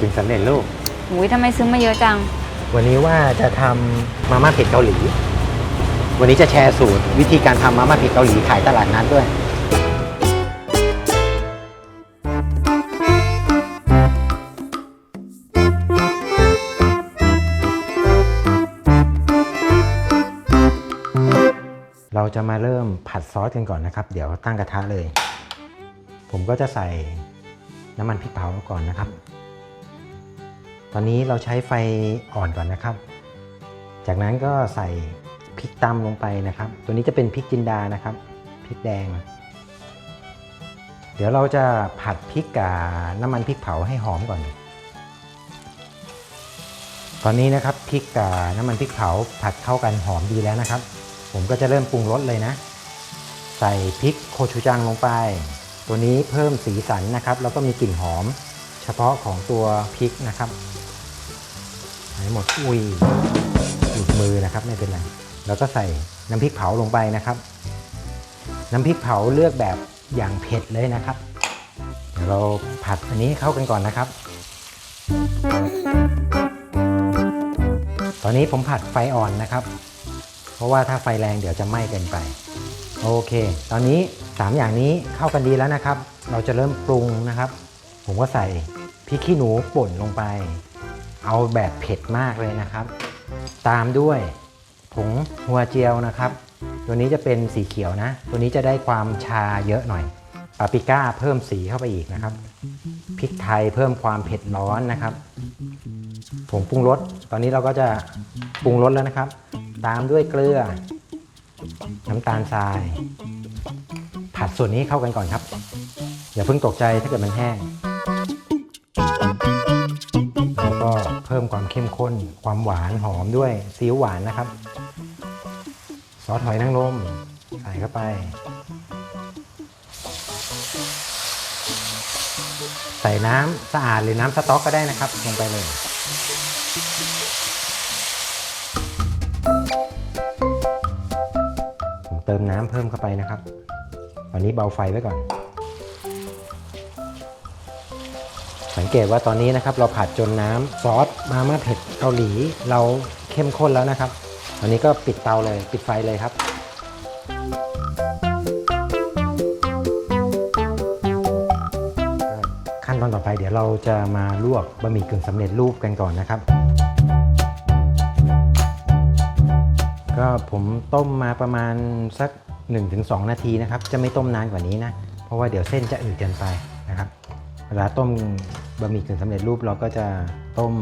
ถึงสำเร็จรูปหุยทำไมซื้อมาเยอะจัง วันนี้ว่าจะทำมาม่าเผ็ดเกาหลี วันนี้จะแชร์สูตร วิธีการทำมาม่าเผ็ดเกาหลีขายตลาดนัดด้วย เราจะมาเริ่มผัดซอสกันก่อนนะครับ เดี๋ยวตั้งกระทะเลย ผมก็จะใส่น้ำมันพริกเผาก่อนนะครับ ตอนนี้เราใช้ไฟอ่อนก่อนนะครับ จากนั้นก็ใส่พริกตำลงไปนะครับ ตัวนี้จะเป็นพริกจินดานะครับพริกแดง เดี๋ยวเราจะผัดพริกกับน้ำมันพริกเผาให้หอมก่อน ตอนนี้นะครับพริกกับน้ำมันพริกเผาผัดเข้ากันหอมดีแล้วนะครับ ผมก็จะเริ่มปรุงรสเลยนะ ใส่พริกโคชูจังลงไป ตัวนี้เพิ่มสีสันนะครับ แล้วก็มีกลิ่นหอม เฉพาะของตัวพริกนะครับ ให้หมดอุ้ยหลุดมือนะครับไม่เป็นไรแล้วก็ใส่น้ำพริกเผาลงไปนะครับ น้ำพริกเผาเลือกแบบอย่างเผ็ดเลยนะครับ เดี๋ยวเราผัดอันนี้เข้ากันก่อนนะครับ ตอนนี้ผมผัดไฟอ่อนนะครับ เพราะว่าถ้าไฟแรงเดี๋ยวจะไหม้เกินไป โอเค ตอนนี้ 3 อย่างนี้เข้ากันดีแล้วนะครับ เราจะเริ่มปรุงนะครับ ผมก็ใส่พริกขี้หนูป่นลงไป เอาแบบเผ็ดมากเลยนะครับ ตามด้วยผงหัวเจียวนะครับ ตัวนี้จะเป็นสีเขียวนะ ตัวนี้จะได้ความชาเยอะหน่อยปาปริก้าเพิ่มสีเข้าไปอีกนะครับพริกไทยเพิ่มความเผ็ดร้อนนะครับผงปรุงรสตอนนี้เราก็จะปรุงรสแล้วนะครับ ตามด้วยเกลือ น้ำตาลทราย ผัดส่วนนี้เข้ากันก่อนครับ อย่าเพิ่งตกใจถ้าเกิดมันแห้ง พิ่มความเข้มข้น ความหวานหอมด้วยซีอิ๊วหวานนะครับ ซอสหอยนางรมใส่เข้าไป ใส่น้ำสะอาดหรือน้ำสต๊อกก็ได้นะครับลงไปเลยผมเติมน้ำเพิ่มเข้าไปนะครับตอนนี้เบาไฟไว้ก่อน งเกตว่าตอนนี้นะครับเราผัดจนน้ำซอสมาม่าเผ็ดเกาหลีเราเข้มข้นแล้วนะครับตอนนี้ก็ปิดเตาเลยปิดไฟเลยครับขั้นตอนต่อไปเดี๋ยวเราจะมาลวกบะหมี่กึ่งสำเร็จรูปกันก่อนนะครับ ก็ผมต้มมาประมาณสัก 1-2 นาทีนะครับ จะไม่ต้มนานกว่านี้นะ เพราะว่าเดี๋ยวเส้นจะอืดเกินไปนะครับ เวลาต้ม บะหมี่กึ่งสำเร็จรูปเราก็จะต้ม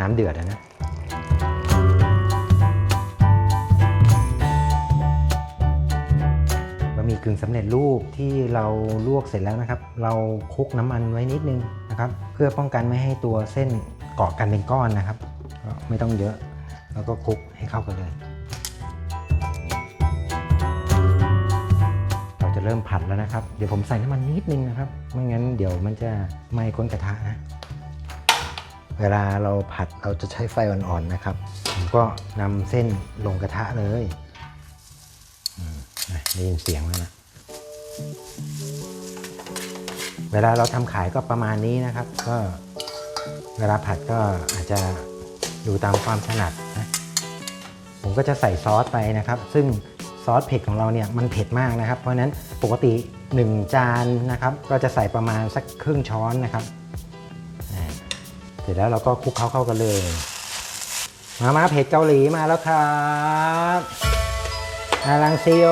น้ำเดือดนะ บะหมี่กึ่งสำเร็จรูปที่เราลวกเสร็จแล้วนะครับ เราคลุกน้ำมันไว้นิดนึงนะครับ เพื่อป้องกันไม่ให้ตัวเส้นเกาะกันเป็นก้อนนะครับก็ไม่ต้องเยอะ แล้วก็คลุกให้เข้ากันเลย เริ่มผัดแล้วนะครับ เดี๋ยวผมใส่น้ำมันนิดนึงนะครับ ไม่งั้นเดี๋ยวมันจะไหม้ก้นกระทะนะ เวลาเราผัดเราจะใช้ไฟอ่อนๆนะครับ ผมก็นำเส้นลงกระทะเลยอืมได้ยินเสียงแล้วนะ เวลาเราทำขายก็ประมาณนี้นะครับ ก็เวลาผัดก็อาจจะดูตามความถนัดนะ ผมก็จะใส่ซอสไปนะครับ ซึ่ง ซอสเผ็ดของเราเนี่ยมันเผ็ดมากนะครับ เพราะฉะนั้นปกติ 1 จานนะครับ ก็จะใส่ประมาณสักครึ่งช้อนนะครับเสร็จแล้วเราก็คลุกเคล้าเข้ากันเลย มามาเผ็ดเกาหลีมาแล้วครับอารังซีโอ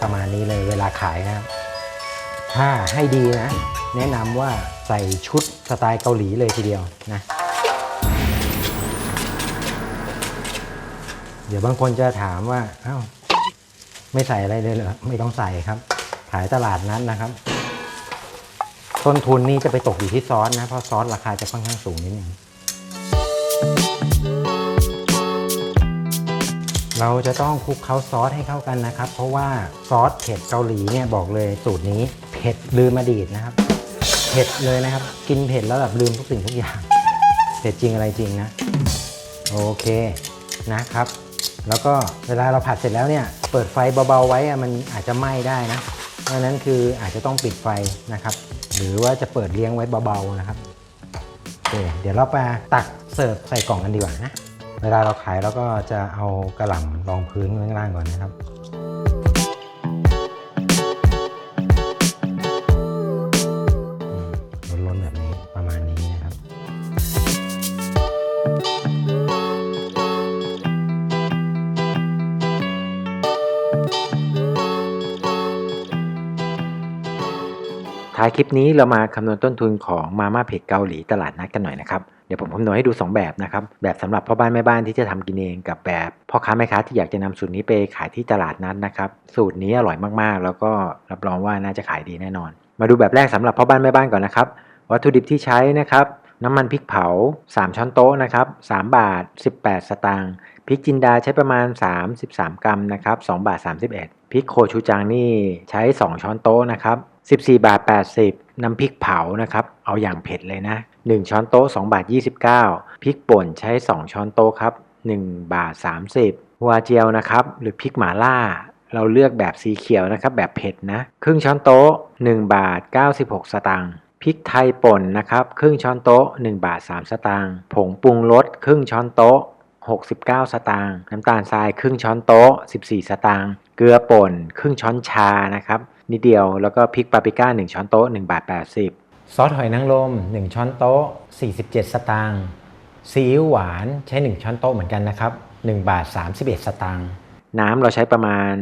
ประมาณนี้เลยเวลาขายนะครับ ถ้าให้ดีนะ แนะนำว่าใส่ชุดสไตล์เกาหลีเลยทีเดียวนะ เดี๋ยวบางคนจะถามว่าเอ้าไม่ใส่อะไรเลยเหรอไม่ต้องใส่ครับ ขายตลาดนั้นนะครับ ต้นทุนนี่จะไปตกอยู่ที่ซอสนะเพราะซอสราคาจะค่อนข้างสูงนิดนึงเราจะต้องคลุกเคล้าซอสให้เข้ากันนะครับ เพราะว่าซอสเผ็ดเกาหลีเนี่ยบอกเลยสูตรนี้เผ็ดลืมอดีตนะครับ เผ็ดเลยนะครับ กินเผ็ดแล้วแบบลืมทุกสิ่งทุกอย่าง เผ็ดจริงอะไรจริงนะ โอเคนะครับ แล้วก็เวลาเราผัดเสร็จแล้วเนี่ยเปิดไฟเบาๆไว้มันอาจจะไหม้ได้นะ เพราะนั้นคืออาจจะต้องปิดไฟนะครับ หรือว่าจะเปิดเลี้ยงไว้เบาๆนะครับเดี๋ยวเราไปตักเสิร์ฟใส่กล่องกันดีกว่านะ เวลาเราขายเราก็จะเอากระหล่ำรองพื้นข้างล่างก่อนนะครับ คลิปนี้เรามาคำนวณต้นทุนของมาม่าเผ็ดเกาหลีตลาดนัดกันหน่อยนะครับ เดี๋ยวผมคำนวณให้ดู 2 แบบนะครับ แบบสำหรับพ่อบ้านแม่บ้านที่จะทำกินเองกับแบบพ่อค้าแม่ค้าที่อยากจะนำสูตรนี้ไปขายที่ตลาดนัดนะครับ สูตรนี้อร่อยมากๆ แล้วก็รับรองว่าน่าจะขายดีแน่นอน มาดูแบบแรกสำหรับพ่อบ้านแม่บ้านก่อนนะครับ วัตถุดิบที่ใช้นะครับน้ำมันพริกเผา 3 ช้อนโต๊ะนะครับ3บาท 18 สตางค์พริกจินดาใช้ประมาณ 33 กรัมนะครับ2บาท31พริกโคชูจังนี่ใช้ 2 ช้อนโต๊ะนะครับ 14 บาท 80 น้ำพริกเผานะครับ เอาอย่างเผ็ดเลยนะ 1 ช้อนโต๊ะ 2 บาท 29 พริกป่นใช้ 2 ช้อนโต๊ะครับ 1 บาท 30 หัวเจียวนะครับ หรือพริกหมาล่า เราเลือกแบบสีเขียวนะครับ แบบเผ็ดนะ ครึ่งช้อนโต๊ะ 1 บาท 96 สตางค์ พริกไทยป่นนะครับ ครึ่งช้อนโต๊ะ 1 บาท 3 สตางค์ ผงปรุงรสครึ่งช้อนโต๊ะ 69 สตางค์ น้ำตาลทรายครึ่งช้อนโต๊ะ 14 สตางค์ เกลือป่น ครึ่งช้อนชานะครับ นิดเดียว แล้วก็พริกปาปริก้า 1 ช้อนโต๊ะ1บาท80 ซอสหอยนางรม 1 ช้อนโต๊ะ 47 สตางค์ซีอิ๊วหวานใช้ 1 ช้อนโต๊ะเหมือนกันนะครับ1บาท31 สตางค์น้ำเราใช้ประมาณ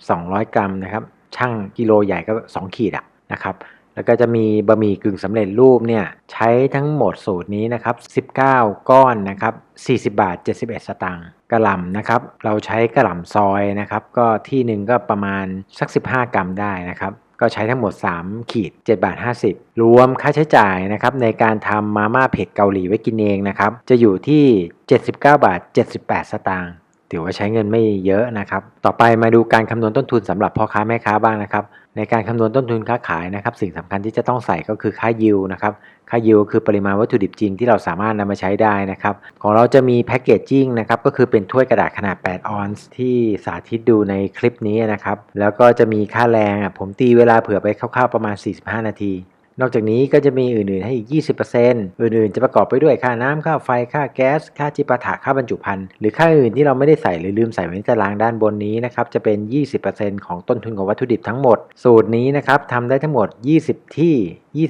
200 กรัมนะครับช่างกิโลใหญ่ก็ 2 ขีดอะนะครับ แล้วก็จะมีบะหมี่กึ่งสำเร็จรูปเนี่ยใช้ทั้งหมดสูตรนี้นะครับ 19 ก้อนนะครับ 40 บาท 71 สตางค์กระหล่ำนะครับ เราใช้กระหล่ำซอยนะครับ ก็ที่หนึ่งก็ประมาณสัก 15 กรัมได้นะครับ ก็ใช้ทั้งหมด 3 ขีด 7 บาท 50 รวมค่าใช้จ่ายนะครับในการทำมาม่าเผ็ดเกาหลีไว้กินเองนะครับ จะอยู่ที่ 79 บาท 78 สตางค์ ถือว่าใช้เงินไม่เยอะนะครับ ต่อไปมาดูการคำนวณต้นทุนสำหรับพ่อค้าแม่ค้าบ้างนะครับ ในการคำนวณต้นทุนค้าขายนะครับ สิ่งสำคัญที่จะต้องใส่ก็คือค่ายิวนะครับ ค่ายิวคือปริมาณวัตถุดิบจริงที่เราสามารถนำมาใช้ได้นะครับ ของเราจะมีแพ็กเกจจิ้งนะครับ ก็คือเป็นถ้วยกระดาษขนาด 8 ออนซ์ที่สาธิตดูในคลิปนี้นะครับ แล้วก็จะมีค่าแรงอะผมตีเวลาเผื่อไปคร่าวๆประมาณ 45 นาที นอกจากนี้ก็จะมีอื่นๆให้อีก 20%อื่นๆ จะประกอบไปด้วยค่าน้ำค่าไฟค่าแก๊ส ค่าจิปาถะค่าบรรจุภัณฑ์หรือค่าอื่นที่เราไม่ได้ใส่หรือลืมใส่ไว้ในตารางด้านบนนี้นะครับจะเป็น 20%ของต้นทุนของวัตถุดิบทั้งหมด สูตรนี้นะครับทำได้ทั้งหมด 20 ที่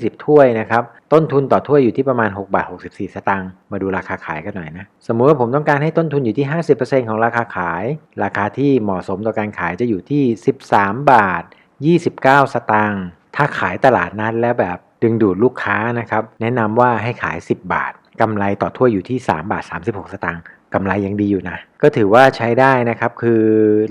20 ถ้วยนะครับต้นทุนต่อถ้วยอยู่ที่ประมาณ6บาท64 สตางค์มาดูราคาขายกันหน่อยนะ สมมุติว่าผมต้องการให้ต้นทุนอยู่ที่ 50%ของราคาขาย ราคาที่เหมาะสมต่อการขายจะอยู่ที่ 13 บาท 29 สตางค์ถ้าขายตลาดนัดแล้วแบบ ดึงดูดลูกค้านะครับ แนะนำว่าให้ขาย 10 บาทกำไรต่อถ้วยอยู่ที่ 3 บาท 36 สตางค์กำไรยังดีอยู่นะ ก็ถือว่าใช้ได้นะครับคือ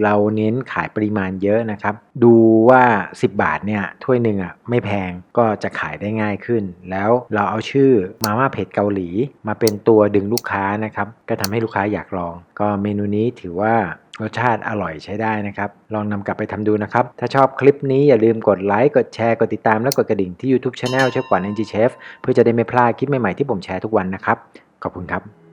เราเน้นขายปริมาณเยอะนะครับ ดูว่า 10 บาทเนี่ยถ้วยหนึ่งอะไม่แพงก็จะขายได้ง่ายขึ้น แล้วเราเอาชื่อมาม่าเผ็ดเกาหลี มาเป็นตัวดึงลูกค้านะครับ ก็ทำให้ลูกค้าอยากลอง ก็เมนูนี้ถือว่า รสชาติอร่อยใช้ได้นะครับ ลองนำกลับไปทำดูนะครับ ถ้าชอบคลิปนี้อย่าลืมกดไลค์กดแชร์กดติดตามและกดกระดิ่งที่ YouTube Channel เชฟกว่า NG Chef เพื่อจะได้ไม่พลาดคลิปใหม่ๆที่ผมแชร์ทุกวันนะครับ ขอบคุณครับ